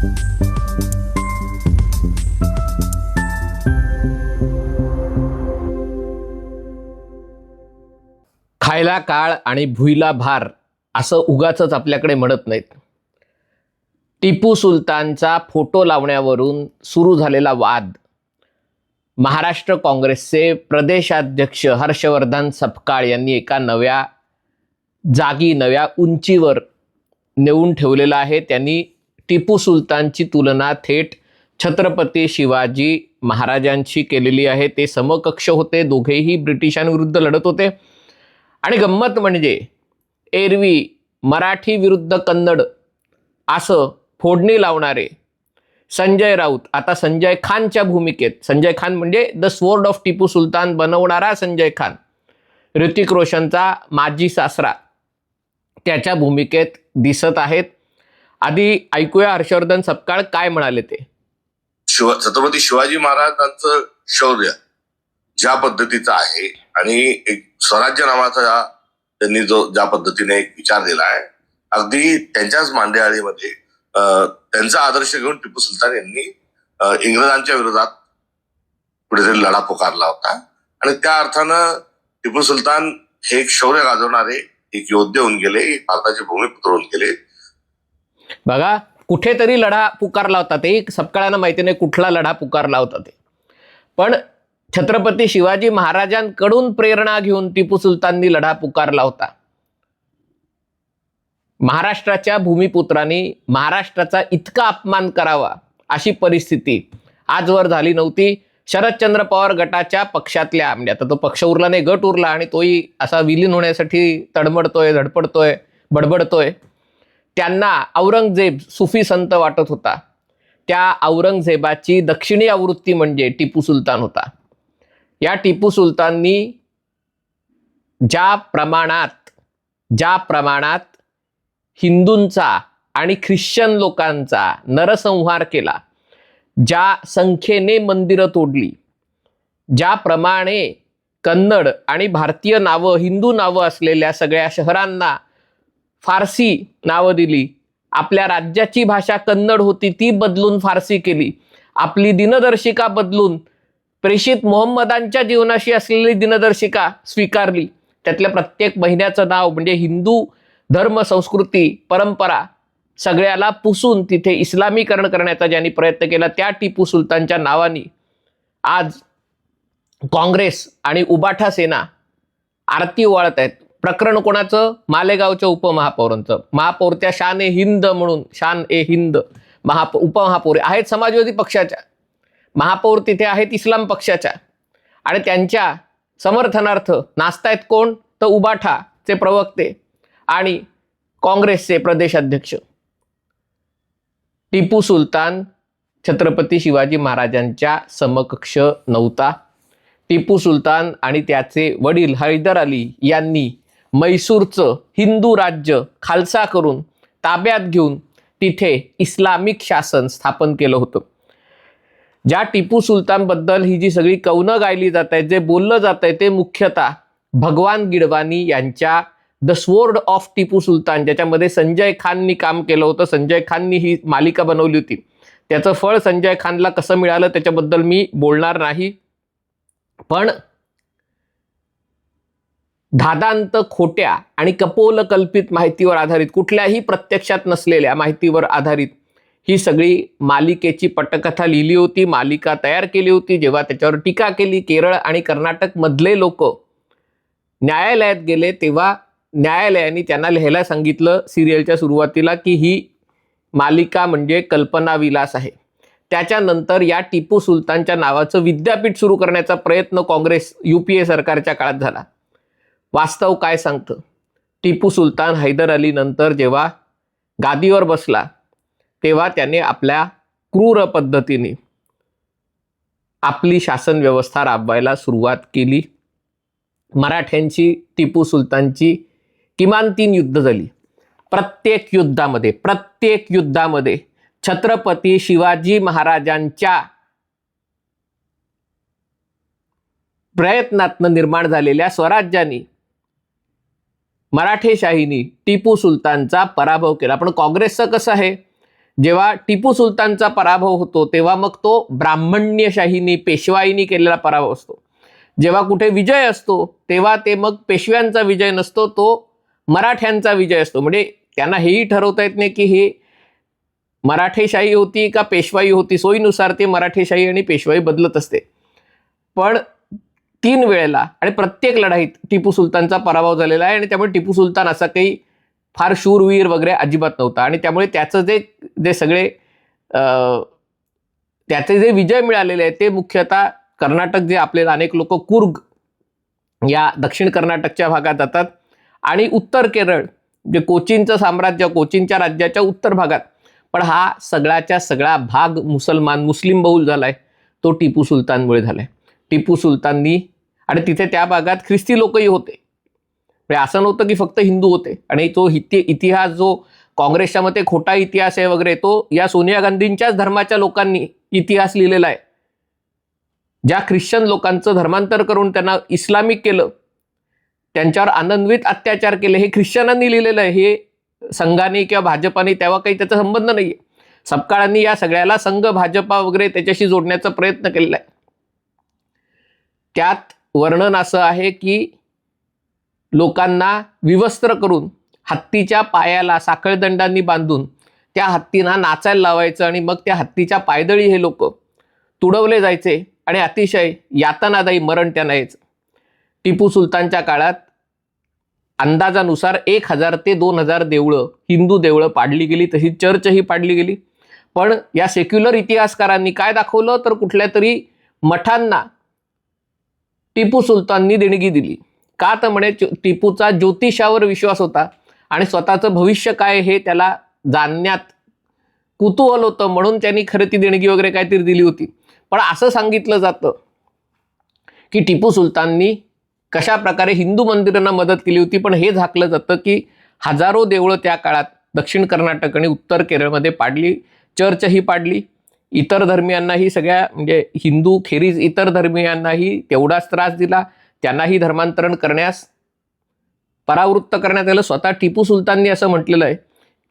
खायला काळ आणि भुईला भार असं उगाच आपल्याकडे म्हणत नाहीत. टिपू सुलतानचा फोटो लावण्यावरून सुरू झालेला वाद. महाराष्ट्र काँग्रेसचे प्रदेशाध्यक्ष हर्षवर्धन सपकाळ यांनी एका नव्या जागी नव्या उंचीवर नेऊन ठेवलेला आहे. त्यांनी टिपू सुलतानची तुलना थेट छत्रपती शिवाजी महाराजांशी केलेली आहे. ते समकक्ष होते. दोघेही ब्रिटिशांविरुद्ध लढत होते. आणि गंमत म्हणजे एरवी मराठी विरुद्ध कन्नड असं फोडणी लावणारे संजय राऊत आता संजय खानच्या भूमिकेत. संजय खान म्हणजे the sword of Tipu Sultan बनवणारा संजय खान. ऋतिक रोशनचा माजी सासरा त्याच्या भूमिकेत दिसत आहेत. आधी ऐकूया हर्षवर्धन सपकाळ काय म्हणाले ते. शिव छत्रपती शिवाजी महाराजांचं शौर्य ज्या पद्धतीचं आहे आणि एक स्वराज्य नावाचा त्यांनी जो ज्या पद्धतीने एक विचार दिला आहे अगदी त्यांच्याच मांडेआळीमध्ये त्यांचा आदर्श घेऊन टिपू सुलतान यांनी इंग्रजांच्या विरोधात कुठेतरी लढा पुकारला होता. आणि त्या अर्थानं टिपू सुलतान हे एक शौर्य गाजवणारे एक योद्धे होऊन गेले एक भारताचे भूमिपुत्र होऊन गेले. बघा कुठेतरी लढा पुकारला होता ते. सपकाळांना माहिती नाही कुठला लढा पुकारला होता ते. पण छत्रपती शिवाजी महाराजांकडून प्रेरणा घेऊन टिपू सुलताननी लढा पुकारला होता. महाराष्ट्राच्या भूमिपुत्रांनी महाराष्ट्राचा इतका अपमान करावा अशी परिस्थिती आजवर झाली नव्हती. शरदचंद्र पवार गटाच्या पक्षातल्या म्हणजे आता तो पक्ष उरला नाही गट उरला आणि तोही असा विलीन होण्यासाठी तडमडतोय धडपडतोय बडबडतोय. त्यांना औरंगजेब सुफी संत वाटत होता. त्या औरंगजेबाची दक्षिणी आवृत्ती म्हणजे टिपू सुलतान होता. या टिपू सुलताननी ज्या प्रमाणात ज्या प्रमाणात हिंदूंचा आणि ख्रिश्चन लोकांचा नरसंहार केला ज्या संख्येने मंदिरं तोडली ज्याप्रमाणे कन्नड आणि भारतीय नावं हिंदू नावं असलेल्या सगळ्या शहरांना फारसी नावं दिली. आपल्या राज्याची भाषा कन्नड होती ती बदलून फारसी केली. आपली दिनदर्शिका बदलून प्रेषित मोहम्मदांच्या जीवनाशी असलेली दिनदर्शिका स्वीकारली. त्यातल्या प्रत्येक महिन्याचं नाव म्हणजे हिंदू धर्म संस्कृती परंपरा सगळ्याला पुसून तिथे इस्लामीकरण करण्याचा ज्यांनी प्रयत्न केला त्या टिपू सुलतानच्या नावाने. आज काँग्रेस आणि उबाठा सेना आरती ओवाळत आहेत. प्रकरण कोणाचं? मालेगावच्या उपमहापौरांचं. महापौर त्या शान ए हिंद म्हणून शान ए हिंद महाप उपमहापौर आहेत समाजवादी पक्षाच्या. महापौर तिथे आहेत इस्लाम पक्षाच्या. आणि त्यांच्या समर्थनार्थ नाचतायत कोण? तर उबाठाचे प्रवक्ते आणि काँग्रेसचे प्रदेशाध्यक्ष. टिपू सुलतान छत्रपती शिवाजी महाराजांच्या समकक्ष नव्हता. टिपू सुलतान आणि त्याचे वडील हैदर अली यांनी मैसूरचं हिंदू राज्य खालसा करून ताब्यात घेऊन तिथे इस्लामिक शासन स्थापन केलं होतं. ज्या टिपू सुलतानबद्दल ही जी सगळी कवनं गायली जात आहेत जे बोललं जात आहे ते मुख्यतः भगवान गिडवानी यांच्या the sword of Tipu Sultan ज्याच्यामध्ये संजय खाननी काम केलं होतं. संजय खाननी ही मालिका बनवली होती. त्याचं फळ संजय खानला कसं मिळालं त्याच्याबद्दल मी बोलणार नाही. पण धादांत खोट्या आणि कपोल कल्पित माहितीवर आधारित कुठल्याही प्रत्यक्षात नसलेल्या माहितीवर आधारित ही सगळी मालिकेची पटकथा लिहिली होती मालिका तयार केली होती जेव्हा त्याच्यावर टीका केली केरळ आणि कर्नाटक मधले लोक न्यायालयात गेले तेव्हा न्यायालयाने त्यांना लिहायला सांगितलं सिरियलच्या सुरुवातीला की ही मालिका म्हणजे कल्पनाविलास आहे. त्याच्यानंतर या टिपू सुलतानच्या नावाचं विद्यापीठ सुरू करण्याचा प्रयत्न काँग्रेस यू पी ए सरकारच्या काळात झाला. वास्तव काय सांगतं? टिपू सुलतान हैदर अली नंतर जेव्हा गादीवर बसला तेव्हा त्याने आपल्या क्रूर पद्धतीने आपली शासन व्यवस्था राबवायला सुरुवात केली. मराठ्यांची टिपू सुलतानची किमान तीन युद्ध झाली. प्रत्येक युद्धामध्ये प्रत्येक युद्धामध्ये छत्रपती शिवाजी महाराजांच्या प्रयत्नातनं निर्माण झालेल्या स्वराज्यानी मराठेशाहीनी टिपू सुलतानचा पराभव केला. पण काँग्रेसचं कसं आहे? जेव्हा टिपू सुलतानचा पराभव होतो तेव्हा मग तो ब्राह्मण्यशाहीनी पेशवाईनी केलेला पराभव असतो. जेव्हा कुठे विजय असतो तेव्हा ते मग पेशव्यांचा विजय नसतो तो मराठ्यांचा विजय असतो. म्हणजे त्यांना हेही ठरवता येत नाही की हे मराठेशाही होती का पेशवाई होती सोयीनुसार ते मराठेशाही आणि पेशवाई बदलत असते. पण तीन वेळेला आणि प्रत्येक लढाईत टिपू सुलतानचा पराभव झालेला आहे आणि त्यामुळे टिपू सुलतान असा काही फार शूरवीर वगैरे अजिबात नव्हता. आणि त्यामुळे त्याचं जे जे सगळे त्याचे जे विजय मिळालेले आहेत ते मुख्यतः कर्नाटक जे आपल्याला अनेक लोक कुर्ग या दक्षिण कर्नाटकच्या भागात जातात. आणि उत्तर केरळ जे कोचीनचं साम्राज्य कोचीनच्या राज्याच्या उत्तर भागात. पण हा सगळ्याच्या सगळा भाग मुसलमान मुस्लिम बहुल आहे तो टिपू सुलतानमुळे झाला आहे टिपू सुलताननी आणि तिथे त्या भागात ख्रिस्ती लोकही होते. म्हणजे असं नव्हतं की फक्त हिंदू होते. आणि तो इति इतिहास जो काँग्रेसच्या मते खोटा इतिहास आहे वगैरे तो या सोनिया गांधींच्याच धर्माच्या लोकांनी इतिहास लिहिलेला आहे. ज्या ख्रिश्चन लोकांचं धर्मांतर करून त्यांना इस्लामिक केलं त्यांच्यावर आनंदवित अत्याचार केले हे ख्रिश्चनांनी लिहिलेलं आहे. हे संघाने किंवा भाजपाने तेव्हा काही त्याचा संबंध नाही आहे सपकाळांनी या सगळ्याला संघ भाजपा वगैरे त्याच्याशी जोडण्याचा प्रयत्न केलेला आहे. त्यात वर्णन असं आहे की लोकांना विवस्त्र करून हत्तीच्या पायाला साखळदंडांनी बांधून त्या हत्तींना नाचायला लावायचं आणि मग त्या हत्तीच्या पायदळी हे लोक तुडवले जायचे आणि अतिशय यातनादायी मरण त्यांना यायचं. टिपू सुलतानच्या काळात अंदाजानुसार एक हजार ते दोन हजार देवळं हिंदू देवळं पाडली गेली तशी चर्चही पाडली गेली. पण या सेक्युलर इतिहासकारांनी काय दाखवलं? तर कुठल्या तरी मठांना टिपू सुलताननी देणगी दिली. का तर म्हणे च- टिपूचा ज्योतिषावर विश्वास होता आणि स्वतःचं भविष्य काय हे त्याला जाणण्यात कुतूहल होतं म्हणून त्यांनी खरं ती देणगी वगैरे काहीतरी दिली होती. पण असं सांगितलं जातं की टिपू सुलताननी कशा प्रकारे हिंदू मंदिरांना मदत केली होती पण हे झाकलं जातं की हजारो देवळं त्या काळात दक्षिण कर्नाटक आणि उत्तर केरळमध्ये पाडली चर्चही पाडली इतर धर्मियांनाही सगळ्या म्हणजे हिंदू खेरीज इतर धर्मियांनाही तेवढाच त्रास दिला. त्यांनाही धर्मांतरण करण्यास परावृत्त करण्यात आलं. स्वतः टिपू सुलताननी असं म्हटलेलं आहे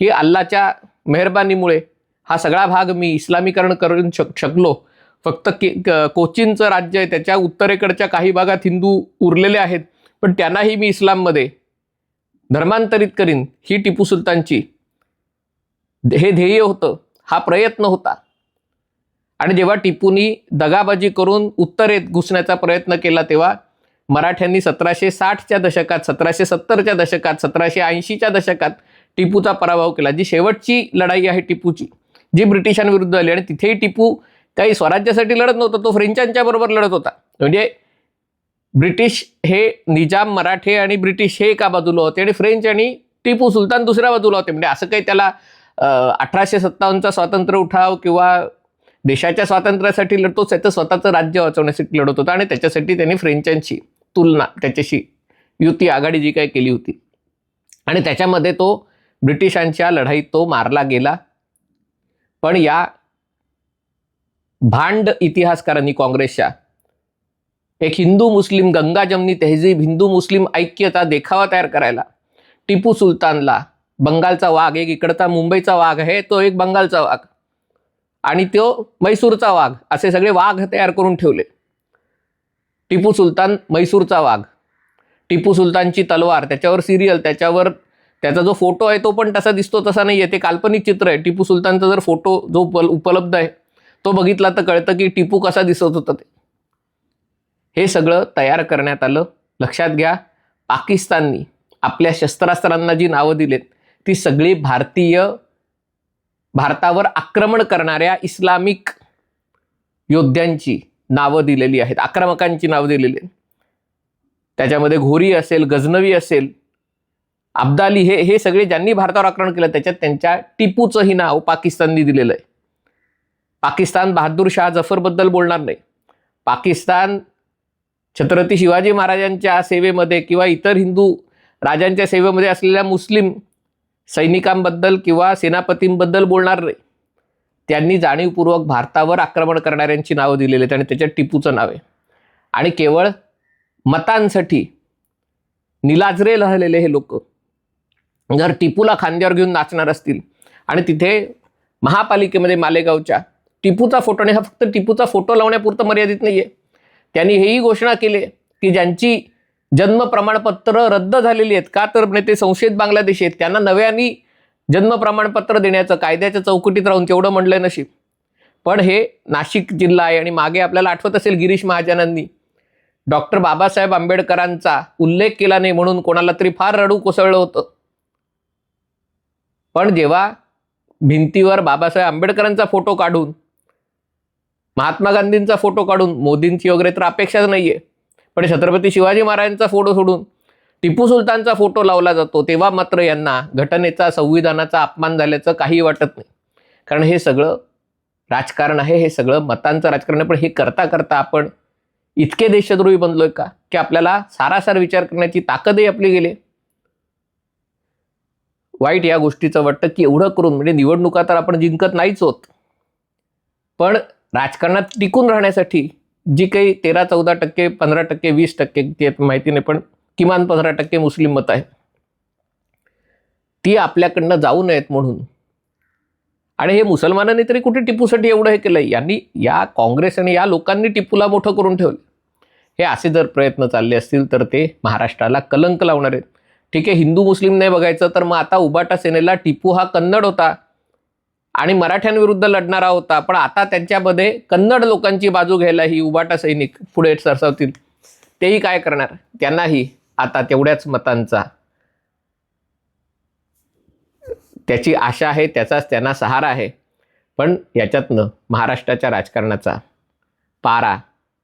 की अल्लाच्या मेहरबानीमुळे हा सगळा भाग मी इस्लामीकरण करून शक शकलो. फक्त के कोचिनचं कोचीनचं राज्य आहे. त्याच्या उत्तरेकडच्या काही भागात हिंदू उरलेले आहेत. पण त्यांनाही मी इस्लाममध्ये धर्मांतरित करीन ही टिपू सुलतानची. हे ध्येय होतं. हा प्रयत्न होता. आणि जेव्हा टिपूनी दगाबाजी करून उत्तरेत घुसण्याचा प्रयत्न केला तेव्हा मराठ्यांनी सतराशे साठच्या दशकात सतराशे सत्तरच्या दशकात सतराशे ऐंशीच्या दशकात टिपूचा पराभव केला जी शेवटची लढाई आहे टिपूची जी ब्रिटिशांविरुद्ध आली आणि तिथेही टिपू काही स्वराज्यासाठी लढत नव्हता तो फ्रेंचांच्या बरोबर लढत होता. म्हणजे ब्रिटिश हे निजाम मराठे आणि ब्रिटिश हे एका बाजूला होते आणि फ्रेंच आणि टिपू सुलतान दुसऱ्या बाजूला होते. म्हणजे असं काही त्याला अठराशे सत्तावन्नचा स्वातंत्र्य उठाव किंवा देशाच्या स्वातंत्र्यासाठी लढतोच आहे तर स्वतःचं राज्य वाचवण्यासाठी लढत होता आणि त्याच्यासाठी त्यांनी फ्रेंचांची तुलना त्याच्याशी युती आघाडी जी काही केली होती. आणि त्याच्यामध्ये तो ब्रिटिशांच्या लढाईत तो मारला गेला. पण या भांड इतिहासकारांनी काँग्रेसच्या एक हिंदू मुस्लिम गंगा जमनी तहजीब हिंदू मुस्लिम ऐक्यता देखावा तयार करायला टिपू सुलतानला बंगालचा वाघ एक इकडचा मुंबईचा वाघ आहे तो एक बंगालचा वाघ. आणि तो मैसूरचा वाघ असे सगळे वाघ तयार करून ठेवले. टिपू सुलतान मैसूरचा वाघ. टिपू सुलतानची तलवार त्याच्यावर सिरियल त्याच्यावर त्याचा जो फोटो आहे तो पण तसा दिसतो तसा नाही आहे ते काल्पनिक चित्र आहे. टिपू सुलतानचा जर फोटो जो उपल उपलब्ध आहे तो बघितला तर कळतं की टिपू कसा दिसत होता ते. हे सगळं तयार करण्यात आलं. लक्षात घ्या पाकिस्ताननी आपल्या शस्त्रास्त्रांना जी नावं दिलेत ती सगळी भारतीय भारतावर आक्रमण करणाऱ्या इस्लामिक योद्ध्यांची नावं दिलेली आहेत. आक्रमकांची नावं दिलेली आहेत. त्याच्यामध्ये घोरी असेल गजनवी असेल अब्दाली हे हे सगळे ज्यांनी भारतावर आक्रमण केलं त्याच्यात त्यांच्या टिपूचंही नाव पाकिस्ताननी दिलेलं आहे. पाकिस्तान बहादूर शाह जफरबद्दल बोलणार नाही. पाकिस्तान छत्रपती शिवाजी महाराजांच्या सेवेमध्ये किंवा इतर हिंदू राजांच्या सेवेमध्ये असलेल्या मुस्लिम सैनिकांबद्दल किंवा सेनापतींबद्दल बोलणार नाही. त्यांनी जाणीवपूर्वक भारतावर आक्रमण करणाऱ्यांची नावं दिलेली आहेत आणि त्याच्यात टिपूचं नाव आहे. आणि केवळ मतांसाठी निलाजरे लहलेले हे लोक जर टिपूला खांद्यावर घेऊन नाचणार असतील आणि तिथे महापालिकेमध्ये मालेगावच्या टिपूचा फोटो आणि हा फक्त टिपूचा फोटो लावण्यापुरतं मर्यादित नाही आहे त्यांनी हेही घोषणा केली की ज्यांची जन्म प्रमाणपत्र रद्द झालेली आहेत. का तर नेते ते संशयित बांगलादेशी आहेत. त्यांना नव्याने जन्म प्रमाणपत्र देण्याचं कायद्याच्या चौकटीत राहून तेवढं म्हणलंय नशीब. पण हे नाशिक जिल्हा आहे आणि मागे आपल्याला आठवत असेल गिरीश महाजनांनी. डॉक्टर बाबासाहेब आंबेडकरांचा उल्लेख केला नाही म्हणून कोणाला तरी फार रडू कोसळलं होतं. पण जेव्हा भिंतीवर बाबासाहेब आंबेडकरांचा फोटो काढून महात्मा गांधींचा फोटो काढून मोदींची वगैरे तर अपेक्षाच नाहीये. पण छत्रपती शिवाजी महाराजांचा फोटो सोडून टिपू सुलतानचा फोटो लावला जातो तेव्हा मात्र यांना घटनेचा संविधानाचा अपमान झाल्याचं काही वाटत नाही. कारण हे सगळं राजकारण आहे हे सगळं मतांचं राजकारण आहे पण हे करता करता आपण इतके देशद्रोही बनलोय का? की आपल्याला सारासार विचार करण्याची ताकदही आपली गेली. वाईट या गोष्टीचं वाटतं की एवढं करून म्हणजे निवडणुका तर आपण जिंकत नाहीच होत. पण राजकारणात टिकून राहण्यासाठी जी काही तेरा चौदा टक्के पंधरा टक्के वीस टक्के ते माहिती नाही पण किमान पंधरा टक्के मुस्लिम मत आहे. ती आपल्याकडनं जाऊ नयेत म्हणून. आणि हे मुसलमानांनी तरी कुठे टिपूसाठी एवढं हे केलं यांनी या काँग्रेस आणि या लोकांनी टिपूला मोठं करून ठेवलं. हे असे जर प्रयत्न चालले असतील तर ते महाराष्ट्राला कलंक लावणार आहेत. ठीक आहे हिंदू मुस्लिम नाही बघायचं तर मग आता उबाटा सेनेला टिपू हा कन्नड होता. आणि मराठ्यांविरुद्ध लढणारा होता पण आता त्यांच्यामध्ये कन्नड लोकांची बाजू घ्यायला ही उबाटा सैनिक पुढे सरसावतील. तेही काय करणार? त्यांनाही आता तेवढ्याच मतांचा त्याची आशा आहे त्याचाच त्यांना सहारा आहे. पण याच्यातनं महाराष्ट्राच्या राजकारणाचा पारा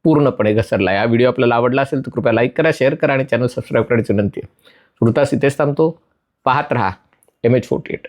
पूर्णपणे घसरला. या व्हिडिओ आपल्याला आवडला असेल तर कृपया लाईक करा शेअर करा आणि चॅनल सबस्क्राईब करण्याची विनंती आहे. सुरतास इथेच थांबतो. पाहत रहा. M H forty eight.